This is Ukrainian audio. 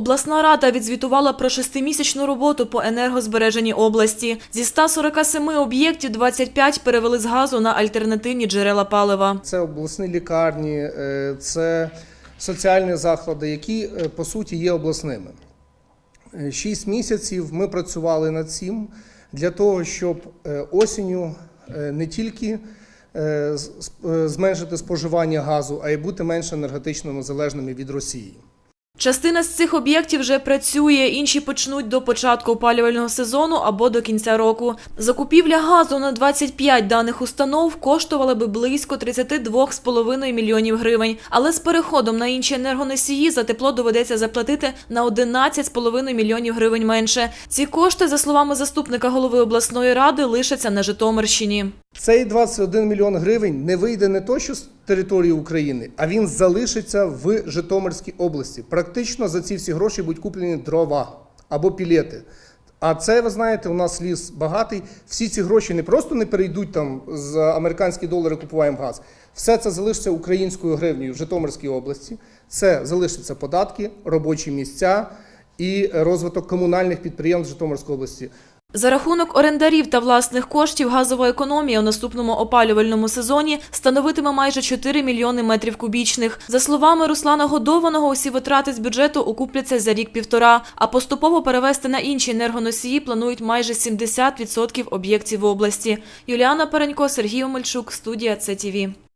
Обласна рада відзвітувала про шестимісячну роботу по енергозбереженні області. Зі 147 об'єктів 25 перевели з газу на альтернативні джерела палива. Це обласні лікарні, е, це соціальні заклади, які е, по суті є обласними. Е, Шість місяців ми працювали над цим для того, щоб осінню не тільки зменшити споживання газу, а й бути менш енергетично незалежними від Росії. Частина з цих об'єктів вже працює, інші почнуть до початку опалювального сезону або до кінця року. Закупівля газу на 25 даних установ коштувала би близько 32,5 мільйонів гривень. Але з переходом на інші енергоносії за тепло доведеться заплатити на 11,5 мільйонів гривень менше. Ці кошти, за словами заступника голови обласної ради, лишаться на Житомирщині. Цей 21 мільйон гривень не вийде не то, що з території України, а він залишиться в Житомирській області. Практично за ці всі гроші будуть куплені дрова або пілети. А це, ви знаєте, у нас ліс багатий. Всі ці гроші не просто не перейдуть там з американські долари купуємо газ. Все це залишиться українською гривнею в Житомирській області. Це залишаться податки, робочі місця і розвиток комунальних підприємств Житомирської області. За рахунок орендарів та власних коштів газова економія у наступному опалювальному сезоні становитиме майже 4 мільйони метрів кубічних. За словами Руслана Годованого, усі витрати з бюджету окупляться за рік-півтора, а поступово перевести на інші енергоносії планують майже 70% об'єктів області. Юліана Перенько, Сергій Омельчук, студія ЦТВ.